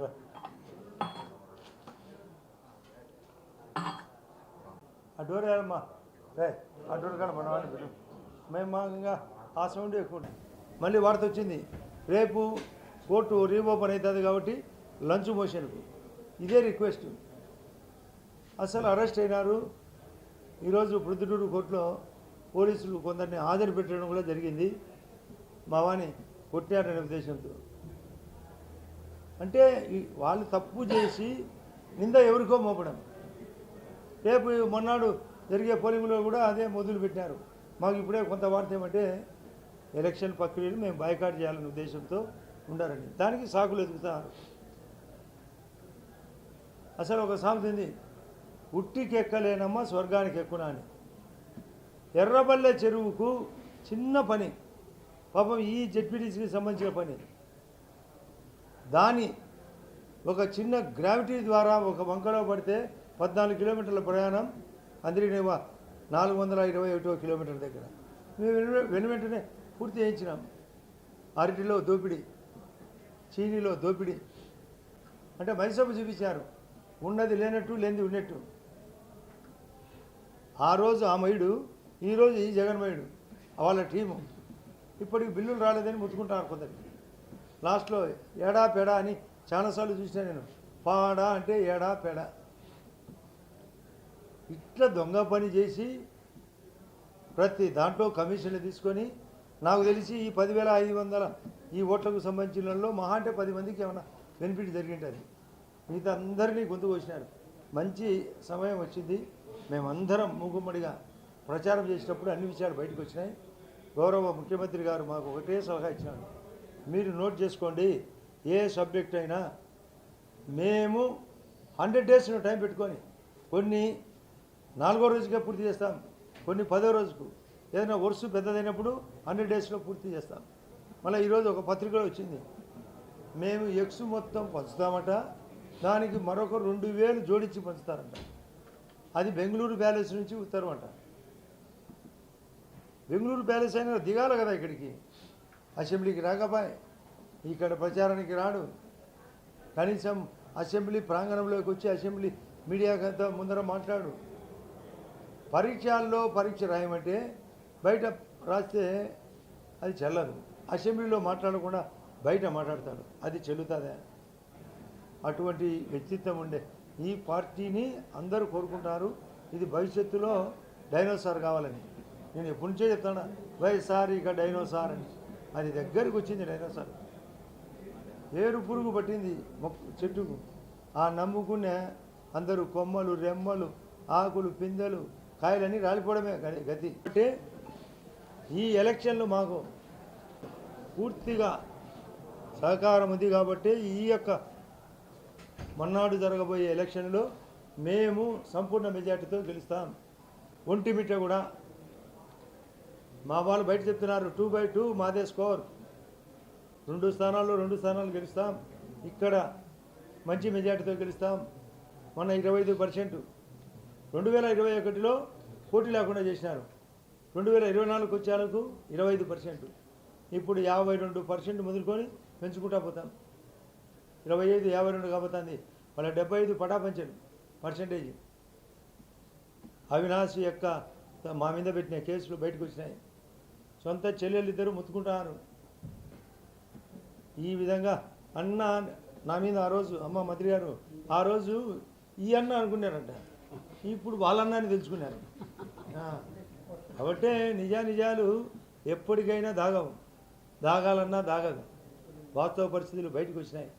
రా. ఆ డోర్ ఏమమ్మా రే ఆ డోర్ కాడ మనం వాడిని పెట్టు మేము మా ఇంకా ఆ సౌండ్ ఎక్కువ మళ్ళీ వార్త వచ్చింది. రేపు కోర్టు రీఓపెన్ అవుతుంది కాబట్టి లంచ్ మోషన్కు. ఇదే రిక్వెస్ట్. అసలు అరెస్ట్ అయినారు. ఈరోజు ప్రొద్దుటూరు కోర్టులో పోలీసులు కొందరిని హాజరు పెట్టడం కూడా జరిగింది. మా వాని కొట్టారనే ఉద్దేశంతో. అంటే వాళ్ళు తప్పు చేసి నింద ఎవరికో మోపడం. రేపు మొన్నాడు జరిగే పోలింగ్లో కూడా అదే మొదలు పెట్టారు మాకు ఇప్పుడే కొంత వార్త ఏమంటే ఎలక్షన్ ప్రక్రియను మేము బాయ్కాట్ చేయాలనే ఉద్దేశంతో ఉండారని దానికి సాకులు ఎదుగుతారు అసలు ఒక సామెత ఉంది ఉట్టికెక్కలేనమ్మా స్వర్గానికి ఎక్కునా అని. ఎర్రబల్లె చెరువుకు చిన్న పని పాపం ఈ జెడ్పీటీసీకి సంబంధించిన పని. దాని ఒక చిన్న గ్రావిటీ ద్వారా ఒక వంకలో పడితే పద్నాలుగు కిలోమీటర్ల ప్రయాణం అందరికీ నాలుగు వందల ఇరవై ఒకటో కిలోమీటర్ దగ్గర. మేము వెను- వెను వెంటనే పూర్తి చేయించినాం. అరటిలో దోపిడీ చీనీలో దోపిడీ. అంటే మైసభ చూపించారు. ఉన్నది లేనట్టు లేనిది ఉన్నట్టు. ఆ రోజు ఆ మయుడు ఈరోజు ఈ జగన్మయుడు వాళ్ళ టీము. ఇప్పటికి బిల్లులు రాలేదని ముట్టుకుంటున్నారు కొందరు. లాస్ట్లో ఏడా పెడా అని చాలాసార్లు చూసినా నేను. పాడా అంటే ఏడా పెడా. ఇట్లా దొంగ పని చేసి ప్రతి దాంట్లో కమిషన్లు తీసుకొని నాకు తెలిసి ఈ పదివేల ఐదు వందల ఈ ఓట్లకు సంబంధించినలో మహా అంటే పది మందికి ఏమైనా బెనిఫిట్ జరిగింటుంది. మిగతా అందరినీ గొంతు కోసినారు. మంచి సమయం వచ్చింది. మేమందరం మూగుమ్మడిగా ప్రచారం చేసినప్పుడు అన్ని విషయాలు బయటకు వచ్చినాయి. గౌరవ ముఖ్యమంత్రి గారు మాకు ఒకటే సలహా ఇచ్చినాడు మీరు నోట్ చేసుకోండి ఏ సబ్జెక్ట్ అయినా మేము హండ్రెడ్ డేస్ టైం పెట్టుకొని కొన్ని నాలుగో రోజుకే పూర్తి చేస్తాం కొన్ని పదో రోజుకు. ఏదైనా వరుస పెద్దదైనప్పుడు హండ్రెడ్ డేస్లో పూర్తి చేస్తాం. మళ్ళీ ఈరోజు ఒక పత్రికలో వచ్చింది. మేము ఎక్స్ మొత్తం పంచుతామట దానికి మరొక రెండు వేలు జోడించి పంచుతారంట. అది బెంగళూరు ప్యాలెస్ నుంచి ఉత్తరం అంట. బెంగళూరు ప్యాలెస్ అయినా దిగాలి కదా ఇక్కడికి. అసెంబ్లీకి రాకపోయి. ఇక్కడ ప్రచారానికి రాడు. కనీసం అసెంబ్లీ ప్రాంగణంలోకి వచ్చి అసెంబ్లీ మీడియాకంతా ముందర మాట్లాడు. పరీక్షల్లో పరీక్ష రాయమంటే బయట రాస్తే అది చెల్లదు. అసెంబ్లీలో మాట్లాడకుండా బయట మాట్లాడతాడు. అది చెల్లుతుందా. అటువంటి వ్యక్తిత్వం ఉండే ఈ పార్టీని అందరూ కోరుకుంటారు. ఇది భవిష్యత్తులో డైనోసార్ కావాలని. నేను ఎప్పటి నుంచో చెప్తాను? వైఎస్ఆర్ ఇక డైనోసార్ అని. అది దగ్గరికి వచ్చింది డైనోసార్. ఏరు పురుగు పట్టింది మొక్క చెట్టుకు. ఆ నమ్ముకునే అందరూ కొమ్మలు రెమ్మలు ఆకులు పిందెలు కాయలన్నీ రాలిపోవడమే గతి. అంటే ఈ ఎలక్షన్లు మాకు పూర్తిగా సహకారం ఉంది కాబట్టి ఈ యొక్క మొన్నాడు జరగబోయే ఎలక్షన్లో మేము సంపూర్ణ మెజార్టీతో గెలుస్తాం. ఒంటిమిట్ట కూడా మా వాళ్ళు బయట చెప్తున్నారు టూ బై టూ మాదే స్కోర్ రెండు స్థానాల్లో రెండు స్థానాలు గెలుస్తాం. ఇక్కడ మంచి మెజార్టీతో గెలుస్తాం. మన ఇరవై ఐదు పర్సెంట్. రెండు వేల ఇరవై ఒకటిలో పోటీ లేకుండా చేసినారు. రెండు వేల ఇరవై నాలుగుకి వచ్చేందుకు ఇరవై ఐదు పర్సెంట్. ఇప్పుడు యాభై రెండు పర్సెంట్ మొదలుకొని పెంచుకుంటా పోతాం. ఇరవై ఐదు యాభై రెండు కాబోతుంది. వాళ్ళ డెబ్బై ఐదు పటాపంచలు పర్సెంటేజ్. అవినాశ్ యొక్క మా మీద పెట్టిన కేసులు బయటకు వచ్చినాయి. సొంత చెల్లెలు ఇద్దరు ముత్తుకుంటున్నారు ఈ విధంగా అన్న నా మీద ఆ రోజు అమ్మ మంత్రి గారు ఆ రోజు ఈ అన్న అనుకున్నారంట. ఇప్పుడు వాళ్ళన్నాన్ని తెలుసుకున్నారు. కాబట్టే నిజా నిజానిజాలు ఎప్పటికైనా దాగవు. దాగాలన్నా దాగదు. వాస్తవ పరిస్థితులు బయటకు వచ్చినాయి.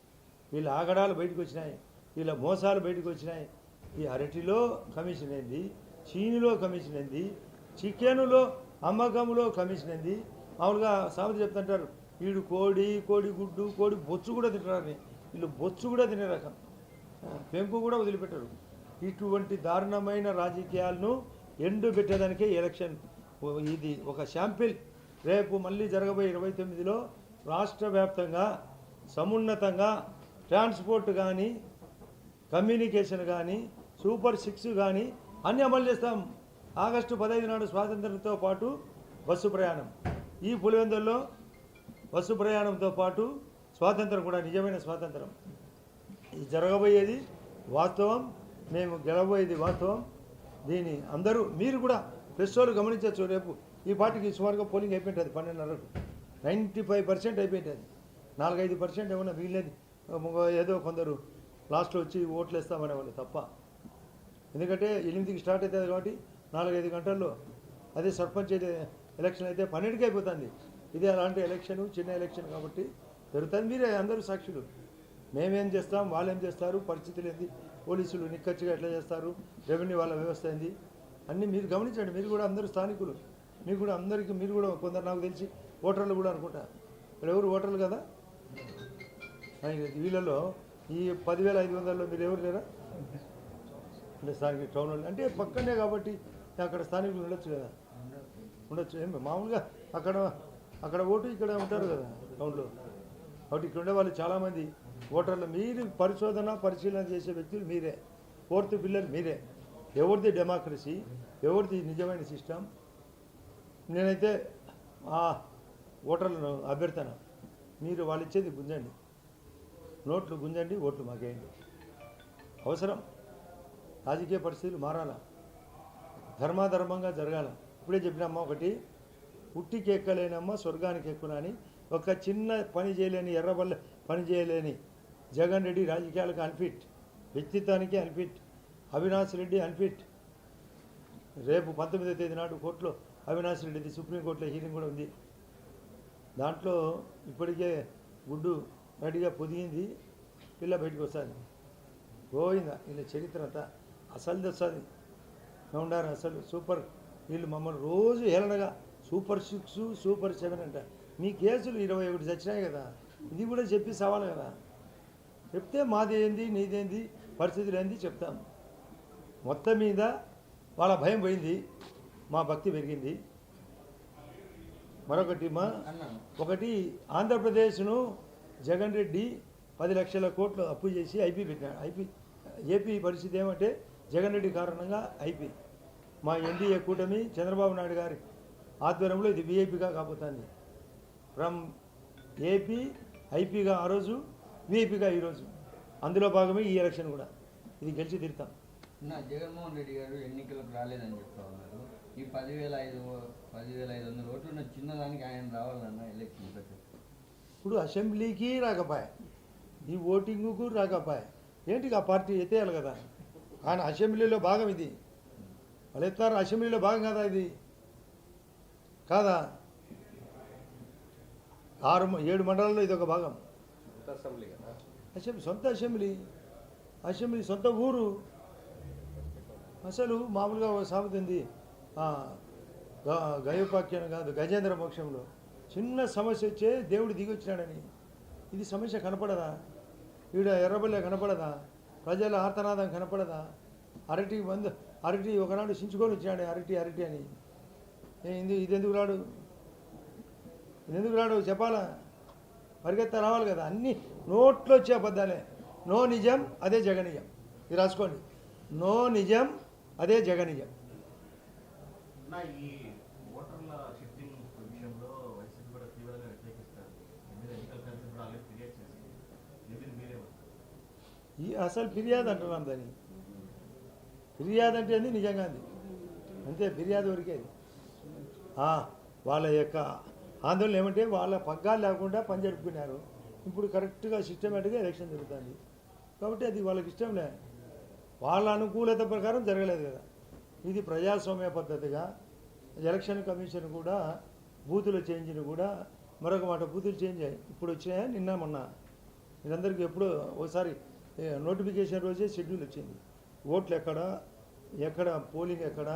వీళ్ళ ఆగడాలు బయటకు వచ్చినాయి. వీళ్ళ మోసాలు బయటకు వచ్చినాయి. ఈ అరటిలో కమిషన్ ఏంది చీనిలో కమిషన్ ఏంది చికెనులో అమ్మకంలో కమిషన్ ఏంది? మామూలుగా సామెత చెప్తుంటారు వీడు కోడి కోడి గుడ్డు కోడి బొచ్చు కూడా తింటారని. వీళ్ళు బొచ్చు కూడా తినే రకం. పెంకు కూడా వదిలిపెట్టరు. ఇటువంటి దారుణమైన రాజకీయాలను ఎండు పెట్టేదానికే ఎలక్షన్. ఇది ఒక శాంపిల్. రేపు మళ్ళీ జరగబోయే ఇరవై తొమ్మిదిలో రాష్ట్ర వ్యాప్తంగా సమున్నతంగా ట్రాన్స్పోర్ట్ కానీ కమ్యూనికేషన్ కానీ సూపర్ సిక్స్ కానీ అన్నీ అమలు చేస్తాం. ఆగస్టు పదహైదు నాడు స్వాతంత్రంతో పాటు బస్సు ప్రయాణం. ఈ పులివెందుల్లో బస్సు ప్రయాణంతో పాటు స్వాతంత్రం కూడా నిజమైన స్వాతంత్రం. ఇది జరగబోయేది వాస్తవం మేము గెలవబోయేది వాస్తవం. దీని అందరూ మీరు కూడా ప్రెస్ వాళ్ళు గమనించవచ్చు రేపు ఈ పార్టీకి సుమారుగా పోలింగ్ అయిపోయింటుంది పన్నెండున్నరకు. నైంటీ ఫైవ్ పర్సెంట్ అయిపోయింటుంది. నాలుగైదు పర్సెంట్ ఏమన్నా మిగిలేదు ఏదో కొందరు లాస్ట్లో వచ్చి ఓట్లు వేస్తామనే వాళ్ళు తప్ప. ఎందుకంటే ఎనిమిదికి స్టార్ట్ అవుతుంది కాబట్టి నాలుగైదు గంటల్లో అదే సర్పంచ్ అయితే ఎలక్షన్ అయితే పన్నెండుకి అయిపోతుంది. ఇదే అలాంటి ఎలక్షన్ చిన్న ఎలక్షన్ కాబట్టి జరుగుతుంది మీరే అందరూ సాక్షులు. మేమేం చేస్తాం వాళ్ళు ఏం చేస్తారు పరిస్థితులు ఏంది? పోలీసులు నిక్కచ్చిగా ఎట్లా చేస్తారు? రెవెన్యూ వాళ్ళ వ్యవస్థ ఏంది? అన్నీ మీరు గమనించండి. మీరు కూడా అందరూ స్థానికులు. మీకు కూడా అందరికీ మీరు కూడా కొందరు నాకు తెలిసి ఓటర్లు కూడా అనుకుంటా. ఇప్పుడు ఎవరు ఓటర్లు కదా? వీళ్ళలో ఈ పదివేల ఐదు వందల్లో మీరు ఎవరు లేరా? అంటే స్థానిక టౌన్ వాళ్ళు. అంటే పక్కనే కాబట్టి అక్కడ స్థానికులు ఉండొచ్చు కదా. ఉండొచ్చు. ఏం మామూలుగా అక్కడ అక్కడ ఓటు ఇక్కడ ఉంటారు కదా టౌన్లో. కాబట్టి ఇక్కడ ఉండే వాళ్ళు చాలామంది. ఓటర్లు మీరు పరిశోధన పరిశీలన చేసే వ్యక్తులు మీరే. ఫోర్త్ పిల్లర్ మీరే. ఎవరిది డెమోక్రసీ? ఎవరిది నిజమైన సిస్టమ్? నేనైతే ఆ ఓటర్లను అభ్యర్థన. మీరు వాళ్ళు ఇచ్చేది గుంజండి. నోట్లు గుంజండి ఓట్లు మాకేయండి. అవసరం. రాజకీయ పరిస్థితులు మారాలా? ధర్మాధర్మంగా జరగాల. ఇప్పుడే చెప్పినమ్మ ఒకటి పుట్టికి ఎక్కలేనమ్మ స్వర్గానికి ఎక్కునా అని ఒక చిన్న పని చేయలేని ఎర్రబల్ల పని చేయలేని జగన్ రెడ్డి రాజకీయాలకు అన్ఫిట్ వ్యక్తిత్వానికి అన్ఫిట్ అవినాష్ రెడ్డి అన్ఫిట్. రేపు పంతొమ్మిదో తేదీ నాడు కోర్టులో అవినాష్ రెడ్డిది సుప్రీంకోర్టులో హీరింగ్ కూడా ఉంది. దాంట్లో ఇప్పటికే గుడ్డు రెడీగా పొదిగింది పిల్ల బయటకు వస్తుంది పోయిందా వీళ్ళ చరిత్ర అంతా అసలు వస్తుంది ఉండారు అసలు? సూపర్. వీళ్ళు మమ్మల్ని రోజు హేళనగా సూపర్ సిక్స్ సూపర్ సెవెన్ అంట. మీ కేసులు ఇరవై ఒకటి చచ్చినాయి కదా. ఇది కూడా చెప్పి సవాలు కదా. చెప్తే మాదేంది నీదేంది పరిస్థితులు ఏంది చెప్తాం. మొత్తం మీద వాళ్ళ భయం పోయింది. మా భక్తి పెరిగింది. మరొకటి మా ఒకటి ఆంధ్రప్రదేశ్ను జగన్ రెడ్డి పది లక్షల కోట్లు అప్పు చేసి ఐపీ పెట్టాడు ఐపీ ఏపీ పరిస్థితి ఏమంటే జగన్ రెడ్డి కారణంగా ఐపీ. మా ఎన్డీఏ కూటమి చంద్రబాబు నాయుడు గారి ఆధ్వర్యంలో ఇది విఐపిగా కాబోతుంది. ఫ్రమ్ ఏపీ ఐపీగా ఆ రోజు విఐపిగా ఈరోజు అందులో భాగమే ఈ ఎలక్షన్ కూడా. ఇది గెలిచి తిరుతాం. నా జగన్మోహన్ రెడ్డి గారు ఎన్నికలకు రాలేదని చెప్తా ఉన్నారు. ఈ పదివేల ఐదు పదివేల ఐదు వందల ఓట్లు ఉన్న చిన్నదానికి ఆయన రావాలన్న ఎలక్షన్ ఇప్పుడు అసెంబ్లీకి రాకపోయా? ఈ ఓటింగ్కు రాకపోయా? ఏంటి ఆ పార్టీ ఎత్తేయాలి కదా? ఆయన అసెంబ్లీలో భాగం ఇది. వాళ్ళు ఎత్తారు అసెంబ్లీలో భాగం కదా ఇది? కాదా? ఆరు ఏడు మండలాల్లో ఇది ఒక భాగం. అసెంబ్లీ సొంత అసెంబ్లీ. అసెంబ్లీ సొంత ఊరు. అసలు మామూలుగా ఒక సామెత ఉంది. ఆ, గ- గయోపాఖ్యానం కాదు గజేంద్ర మోక్షంలో. చిన్న సమస్య వచ్చే దేవుడు దిగి వచ్చినాడని ఇది సమస్య కనపడదా? ఈడ ఎర్రబల్లె కనపడదా? ప్రజల ఆర్తనాదం కనపడదా? అరటి వంద అరటి ఒకనాడు సించుకొని వచ్చినాడు అరటి అరటి అని. ఇది ఇది ఎందుకు రాడు? ఇది ఎందుకు రాడు? చెప్పాలా? పరిగెత్త రావాలి కదా. అన్ని నోట్లో వచ్చే అబద్ధాలే. నో నిజం అదే జగనిజం ఇది రాసుకోండి. నో నిజం అదే జగనిజం అసలు ఫిర్యాదు అంటున్నాను దాన్ని. ఫిర్యాదు అంటే అది నిజంగా అది అంతే ఫిర్యాదు వరకే అది వాళ్ళ యొక్క ఆందోళన ఏమంటే వాళ్ళ పగ్గాలు లేకుండా పని జరుపుకున్నారు. ఇప్పుడు కరెక్ట్గా సిస్టమేటిక్గా ఎలక్షన్ జరుగుతుంది. కాబట్టి అది వాళ్ళకి ఇష్టంలే వాళ్ళ అనుకూలత ప్రకారం జరగలేదు కదా. ఇది ప్రజాస్వామ్య పద్ధతిగా ఎలక్షన్ కమిషన్ కూడా బూతుల చేంజ్ని కూడా మరొక మాట బూతులు చేంజ్ అయ్యాయి. ఇప్పుడు వచ్చినాయా? నిన్న మొన్న. మీరందరికీ ఎప్పుడో ఒకసారి నోటిఫికేషన్ రోజే షెడ్యూల్ వచ్చింది. ఓట్లు ఎక్కడ ఎక్కడ పోలింగ్ ఎక్కడ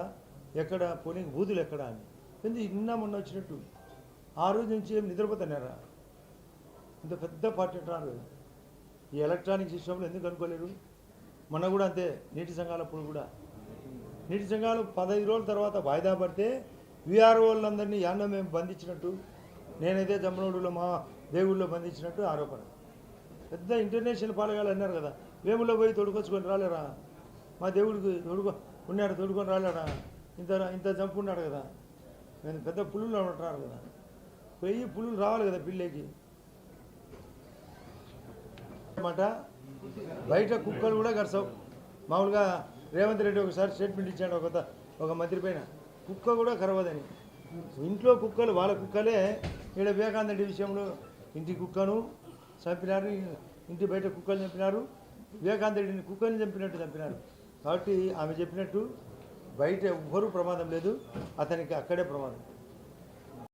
ఎక్కడ పోలింగ్ బూతులు ఎక్కడ అని. ఎందుకు నిన్న మొన్న వచ్చినట్టు? ఆ రోజు నుంచి ఏం నిద్రపోతున్నారా? ఇంత పెద్ద పార్టీ అంటున్నారు కదా ఈ ఎలక్ట్రానిక్ సిస్టంలో ఎందుకు అనుకోలేరు మొన్న కూడా అంతే నీటి సంఘాలప్పుడు కూడా. నీటి సంఘాలు పదహైదు రోజుల తర్వాత వాయిదా పడితే విఆర్ఓ వాళ్ళందరినీ యాన్న మేము బంధించినట్టు నేనైతే జమ్మనోడులో మా దేవుళ్ళో బంధించినట్టు ఆరోపణ. పెద్ద ఇంటర్నేషనల్ పాలగాలు అన్నారు కదా వేములో పోయి తొడుకొచ్చుకొని రాలేరా? మా దేవుడికి తొడుకో ఉన్నాడు తొడుకొని రాలేడా? ఇంత ఇంత చంపున్నాడు కదా. నేను పెద్ద పులులు ఉంటున్నారు కదా. పోయి పులులు రావాలి కదా పిల్లేకి. అనమాట బయట కుక్కలు కూడా గడసవు మామూలుగా రేవంత్ రెడ్డి ఒకసారి స్టేట్మెంట్ ఇచ్చాడు ఒక ఒక మంత్రి పైన. కుక్క కూడా కరవదని. ఇంట్లో కుక్కలు వాళ్ళ కుక్కలే ఇక్కడ వివేకానంద రెడ్డి విషయంలో ఇంటి కుక్కను చంపినారు ఇంటి బయట కుక్కలు చంపినారు. వివేకానంద రెడ్డిని కుక్కని చంపినట్టు చంపినారు. కాబట్టి ఆమె చెప్పినట్టు బయట ఎవ్వరూ ప్రమాదం లేదు. అతనికి అక్కడే ప్రమాదం.